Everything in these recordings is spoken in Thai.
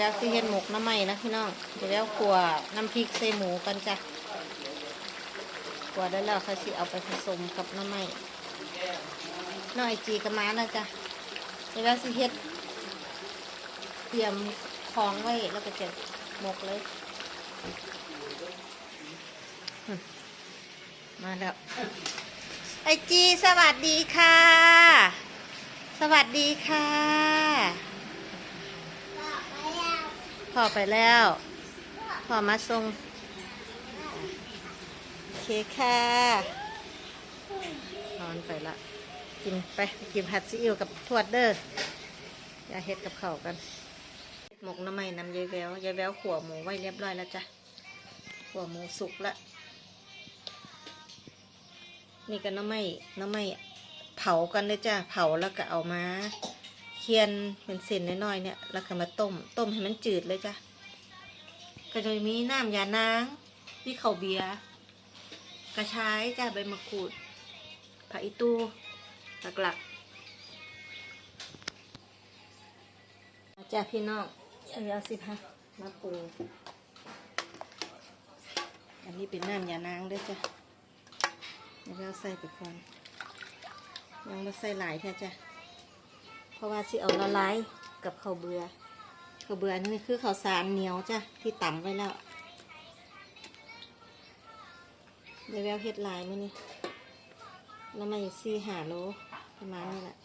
แววสิเฮ็ดหมกน้ำไหม้นะพี่น้องเดี๋ยวแววขัวน้ำพริกใส่หมูกันจ้ะขัวได้แล้วค่ะสิเอาไปผสมกับน้ำไหม้น้อยจีกับม้านะจ้ะเดี๋ยวแววสิเฮ็ดเตรียมของไว้แล้วก็จะหมกเลย มาแล้วไอจีสวัสดีค่ะ สวัสดีค่ะ พ่อไปแล้ว พ่อมาส่งโอเคค่ะนอนไปละ กินไปกินผัดซีอิ๊วกับทวดเด้ออย่าเฮ็ดกับเขากัน หมกน้ำมันน้ำยายแววยายแววขัวหมูไว้เรียบร้อยแล้วจ้ะขัวหมูสุกละนี่ก็น้ำไม่น้ำไม่เผากันเลยจ้ะเผาแล้วก็เอามา เคียนเป็นเส้นน้อยๆเนี่ยแล้วก็มาต้ม ต้มให้มันจืดเลยจ้ะก็จะมีน้ำยานางมีข้าเบียร์กระชายจ้ะใบมะกรูดผักอีตูหลักๆจ้ะพี่น้องเอาเอาสิคะมาปรุงอันนี้เป็นน้ำยานางด้วยจ้ะเดี๋ยวเราใส่ไปก่อนยังเราใส่หลายแค่จ้ะ เพราะว่าสิเอาละลายกับข้าวเบือข้าวเบือนี่คือข้าวสารเหนียวจ้ะที่ต่ำไว้แล้วเดี๋ยวแววเฮ็ดลายมื้อนี้แล้วมาอีกสี่หาโลประมาณนี้แหละ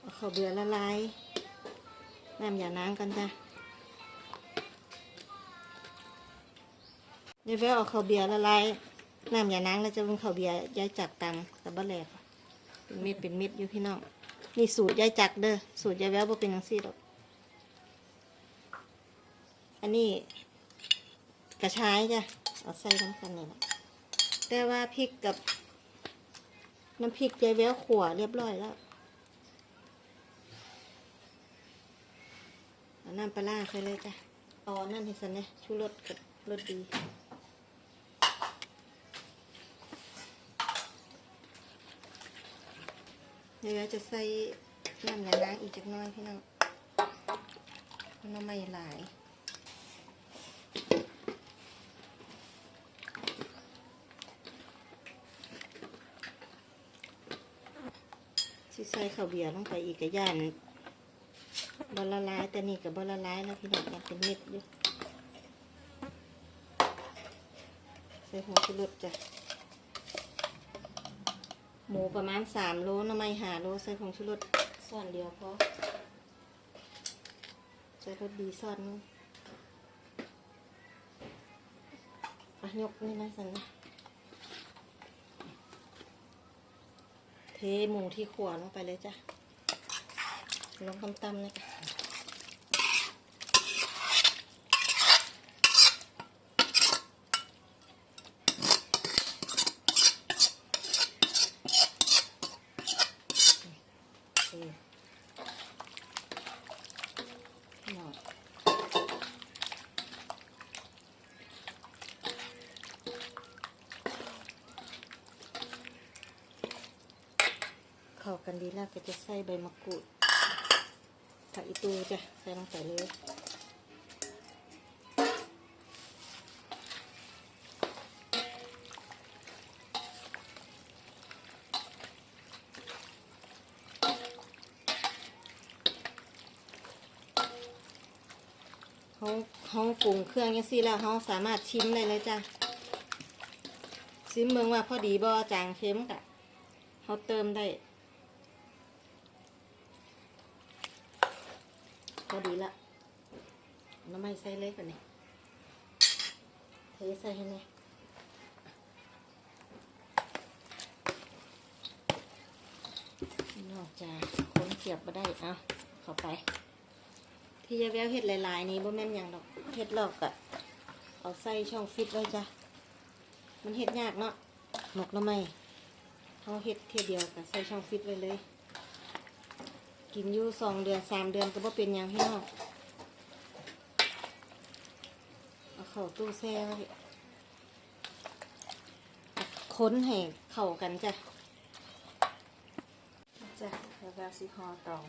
เอาข้าวเบือละลายน้ำอย่าน้ำกันจ้ะเดี๋ยวแววเอาข้าวเบียร์ละลายน้ำยานางแล้วจะเป็นข้าวเบียร์ยายจักตังกับบะแหลก เป็นเม็ดเป็นเม็ดอยู่พี่น้องนี่สูตรยายจักเด้อสูตรยายแววบ่เป็นจังซี่หรอก อันนี้กระชายจ้ะเอาใส่น้ำกันนี่แหละแต่ว่าพริกกับ น้ำพริกยายแววขั่วเรียบร้อยแล้วเอาน้ำปลาร้าใส่เลยจ้ะเอาอันนั่นให้สันเนี่ยชูรสกับรสดี ดี๋ยวจะใส่น้ำยาล้างอีกจักน้อยพี่น้องเพราะน้ำไม่หลายสิใส่ข้าวเบียร์ลงไปอีกกระย่านบละลายแต่นี่กับบละลายแล้วพี่น้องยังเป็นเม็ดอยู่ใส่หัวชูรสจ้ะ หมูประมาณสามโลน้ำมันหาโลใส่ผงชูรสส่วนเดียวพอใส่รสดีซอสนึงอะยกนี่นะสันนะเทหมูที่ขวนลงไปเลยจ้ะลงตำๆเลยจ้ะโอเคหมดเข้า ก็จะใส่ใบมะกรูดผักอีตูจ้ะใส่ลงไปเลยเขาเขาปรุงเครื่องยังซี่แล้วเขาสามารถชิมได้เลยจ้ะชิมเมืองว่าพอดีบ่จางเค็มกะเขาเติมได้ พอดีละน้ำไม่ใส่เล็กกว่านี้เทใส่ให้เนี่ยนอกจากคนเกียบมาได้เอาเข้าไป ที่ยายแววเห็ดหลายๆ นี้บ่แม่นยังดอกเห็ดหลอกอะเอาใส่ช่องฟิตไว้จ้ะ มันเห็ดยากเนาะหมกแล้วไหมเขาเห็ดเทียเดียวกับใส่ช่องฟิตไว้เลย กินอยู่สองเดือนสามเดือนก็บ่เป็นยังพี่น้อง เอาเข้าตู้แช่ไว้ค้นให้เข้ากันจ้ะ จ้ะแล้วก็สีคอต่อง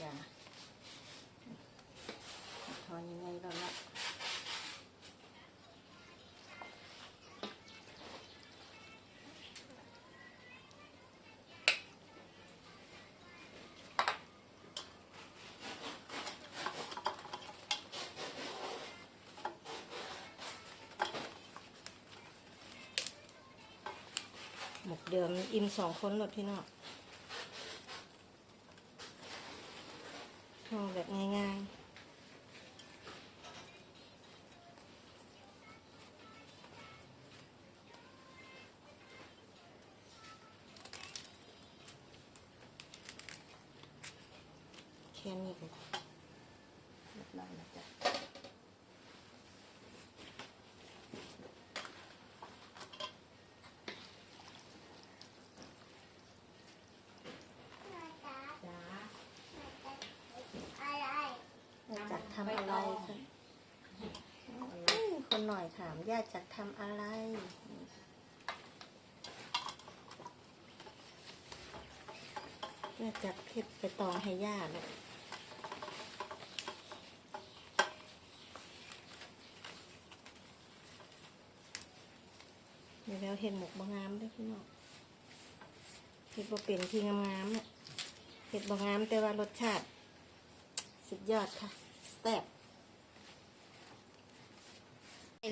จ้ะทอยังไงเราละ หมกเดิมอิ่มสองคนหมดพี่น้องทอแบบง่ายๆแค่นี้ก็เรียบร้อยแล้วจ้ะ จ้า จาก ทำอะไรคะคนหน่อยถามย่าจากทำอะไรย่าจากเพชรไปตองให้ย่าลูกเดี๋ยวแล้วเห็นหมกบางงามด้วยพี่น้องเห็ดบ่เป็นที่งามๆเนี่ยเห็ดบางงามแต่ว่ารสชาติ สุดยอดค่ะ แซ่บ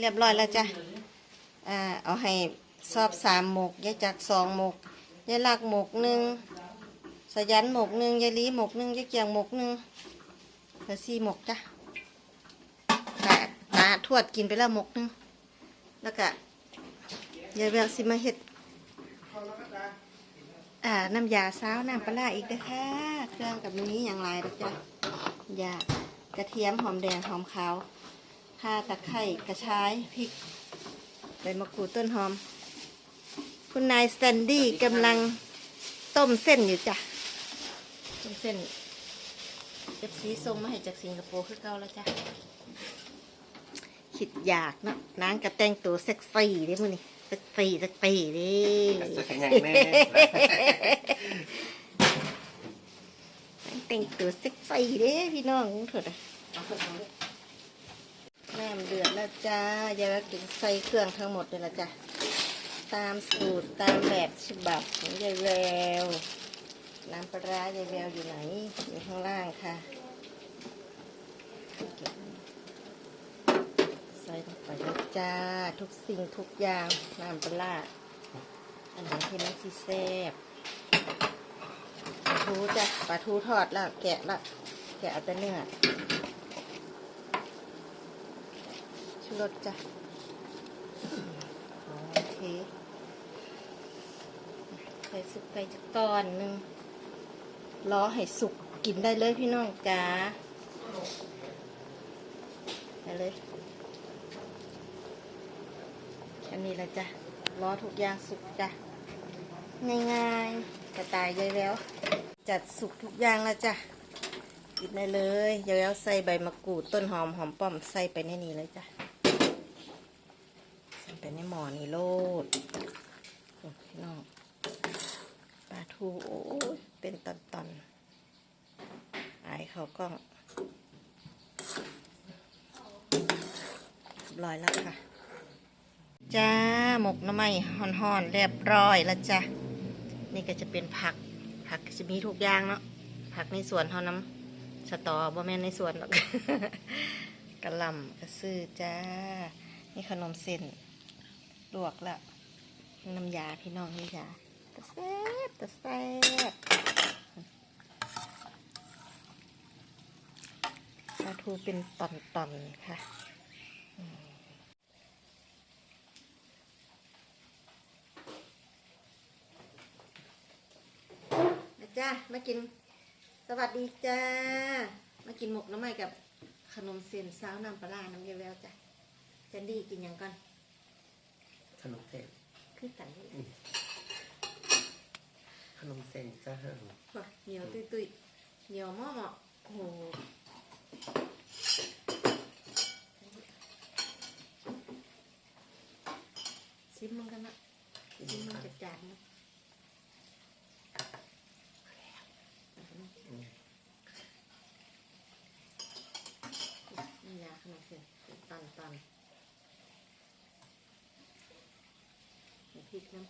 เรียบร้อยแล้วจ้ะ อ่า เอาให้ซอบสามหมกยายจักสองหมกยายลักหมกหนึ่งสยันหมกหนึ่งยายลีหมกหนึ่งยายเกียงหมกหนึ่งเหลือสี่หมกจ้ะตาตาทวดกินไปแล้วหมกหนึ่งแล้วก็ยายแววสิมาเฮ็ดอ่า น้ำยาซ้าวน้ำปลาอีกนะคะเครื่องกับนี้อย่างไรดอกจ้ะยา กระเทียมหอมแดงหอมขาวข่าตะไคร้กระชายพริกใบมะกรูดต้นหอม คุณนายสแตนดี้กำลังต้มเส้นอยู่จ้ะ ต้มเส้นเก็บสีส้มมาให้จากสิงคโปร์คือเก่าแล้วจ้ะคิดอยากเนาะนางกระแต่งตัวเซ็กซี่เด้มื้อนี่เซ็กซี่เซ็กซี่เด้ จะขยันแน่ แต่งตัวเซ็กซี่เด้พี่น้องเถิดน้ำเดือดแล้วจ้ายายก็กินใส่เครื่องทั้งหมดเลยละจ้ะตามสูตรตามแบบฉบับของยายแวว น้ำปลาร้ายายแววอยู่ไหน อยู่ข้างล่างค่ะ ใส่ลงไปเลยจ้า ทุกสิ่งทุกอย่างน้ำปลาร้าอันไหนที่มันสิแซ่บ ทูจ้ะปลาทูทอดแล้วแกะละแกะเอาแต่เนื้อชูรสจ้ะโอเคใส่สุกไปจะก่อนหนึ่งรอให้สุกกินได้เลยพี่น้องจ้าไปเลยแค่นี้ละจ้ะรอทุกอย่างสุกจ้ะง่ายๆสไตล์เลยแล้ว จัดสุกทุกอย่างแล้วจ้ะกินได้เลยเดี๋ยวใส่ใบมะกรูดต้นหอมหอมป้อมใส่ไปในนี้เลยจ้ะใส่ไปในหม้อนี่โลดโอ้พี่น้องปลาทูโอ้เป็นตอนๆอายเขากล้องเรียบร้อยแล้วค่ะ จ้าหมกน้ำไม้ห่อนๆเรียบร้อยแล้วจ้ะนี่ก็จะเป็นผัก ผักจะมีทุกอย่างเนาะผักในสวนเท่าน้ำสตอบ่แม่นในสวนหรอกกระลำกระซื้อจ้านี่ขนมเส้นลวกล้วน้ำยาพี่น้องนี่จ้าตะแซ่บตะแซ่บปลาทูเป็นตอนๆค่ะ จ้ามากิน สวัสดีจ้า มากินหมกน้ำไม้กับขนมเส้นซาวน้ำปลาร้าน้ำเยาแววจ้ะแซนดี้กินหยังก่อน ขนมเส้นขึ้นกันเลยขนมเส้นจ้าว่ะเหนียวตุยตุยๆเหนียวหม้อหม้อโอ้โหซิมมันกันนะซิมมันจัดจานนะ นี่ส้นตันตันพริกน้ำ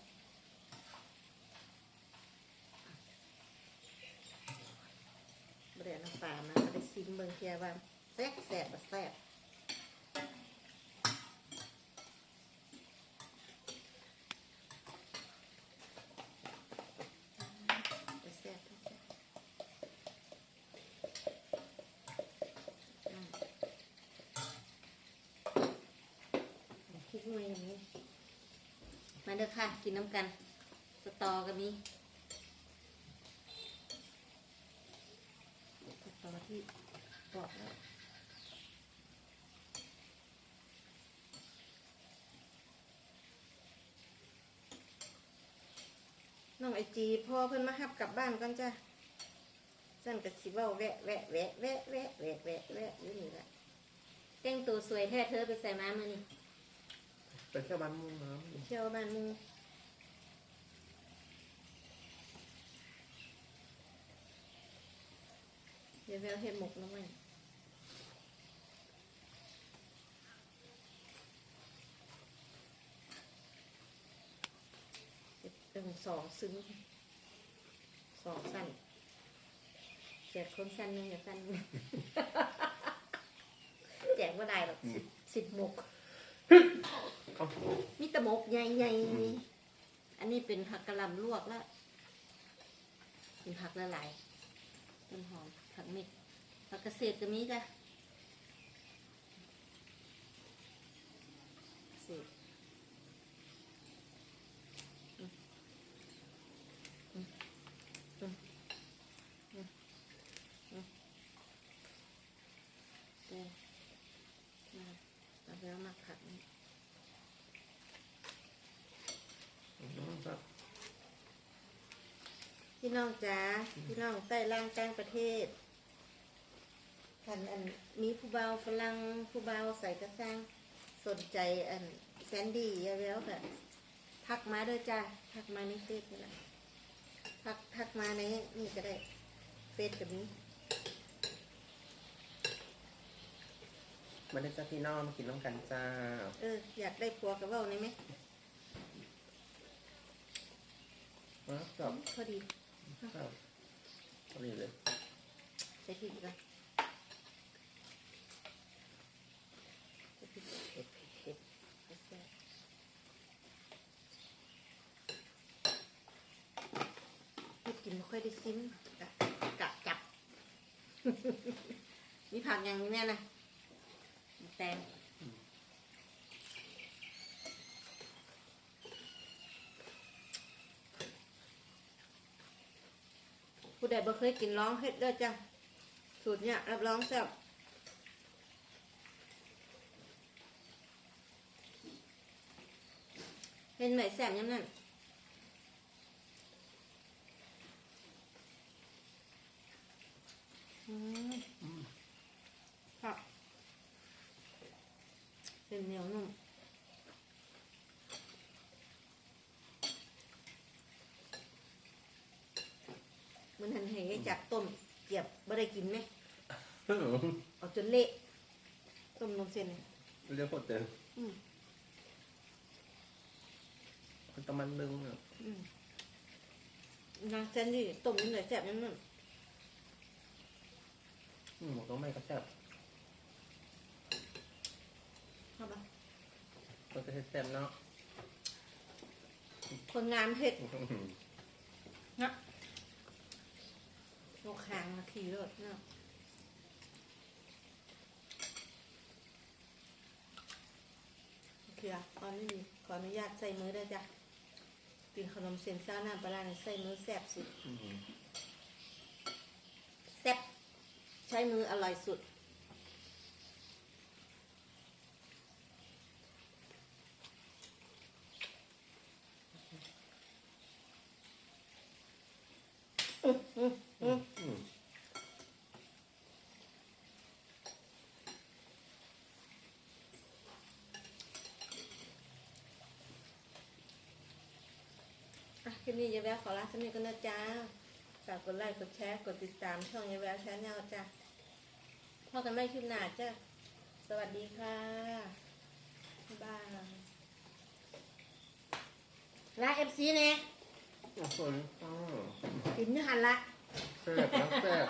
บริเวณน้ำปลามาก็ไปซิมเบิ่งเทียว่าแซ่บแซ่บแซ่บบ่แซ่บอืมพริกหน่ วยอย่างนี้ มาเด้อค่ะ กินน้ำกัน สตอก็มีสตอที่บอกแล้วน้องไอจีพ่อเพิ่นมาหับกลับบ้านก่อนจ้ะสั่นกับสิเว้าแวะแวะแวะแวะแวะแวะแวะแวะอยู่นี่แหละแต่งตัวสวยแท้เธอไปใส่มามานี่ ไปเที่ยวบ้านมุ่งน้ำเที่ยวบ้านมูเดี๋ยวแววเห็ดหมกน้ำมันเฮ็ดตึงสองซึ้งสองสั้นแจกคนสั้นหนึงอย่าสั้นหนึงแจกว่าได้หรอกสิบหมก มีตะมกใหญ่ๆ อันนี้เป็นผักกะหล่ำลวกแล้วเป็นผักละลายต้นหอมผักเม็ดผักเกษตรก็มีจ้ะเกษตรอืมอืมอืมอืมอืมเด้มาเอาไปแล้วมาผักนี่ อืมครับ พี่น้องจ๋าพี่น้องใต้ล่างกลางประเทศท่านอันมีผู้เบาฝรั่งผู้เบาใส่กระซังสนใจอันแซนดี้อยาแล้วค่ะทักมาเด้อจ้าทักมาในเฟซนี่แหละทักทักมาในนี่ก็ได้เฟซกับนี้มาได้จ้าพี่น้องมากินน้ำกันจ้าเอออยากได้ผัวกับเบ้าในไหมมาครับพอดี ครับพอดีเลยใส่พริกก่อนใส่พริกเผ็ดเผ็ดแซ่บไม่กินไม่ค่อยได้ซิมกะกะจับมีผักอย่างนี้แน่นะแตง ผู้ใดบ่เคยกินร้องเฮ็ดเด้อจ้ะสูตรเนี่ยรับรองแซ่บเห็นไหมแซ่บยังนั่นอืมค่ะเป็นเหนียวนุ่ม มันหันเหจากต้มเกียบบ่ได้กินไหมเอาจนเละต้มนมเส้นเนี่ยเรียกพดเดินอืมมันตะมันนึงอะอืมนางเส้นนี่ต้มยังไงแซ่บยังนั่นอืมหมกต้องไม่กระแซ่บเอาปะมันจะเฮ็ดแซ่บเนาะคนงานเผ็ดอื้อหือนะ โลกคางมาขี่รถเนาะเคอะตอนนี้ขออนุญาตใส่มือได้จ้ะกินขนมเส้นเซ่าน้ำปลาเนี่ยใส่มือแซ่บสุดแซ่บใช้มืออร่อยสุด คลิปนี้ยายแววขอลาสนิทกันนะจ้าฝากกดไลค์กดแชร์กดติดตามช่องยายแววชาแนลจ้าพ่อกันไม่คลิปหน้าจ้าสวัสดีค่ะบ้ายลาเอฟซีเนี่ยโอ้โหกินไม่หันละแซ่บนะแซ่บ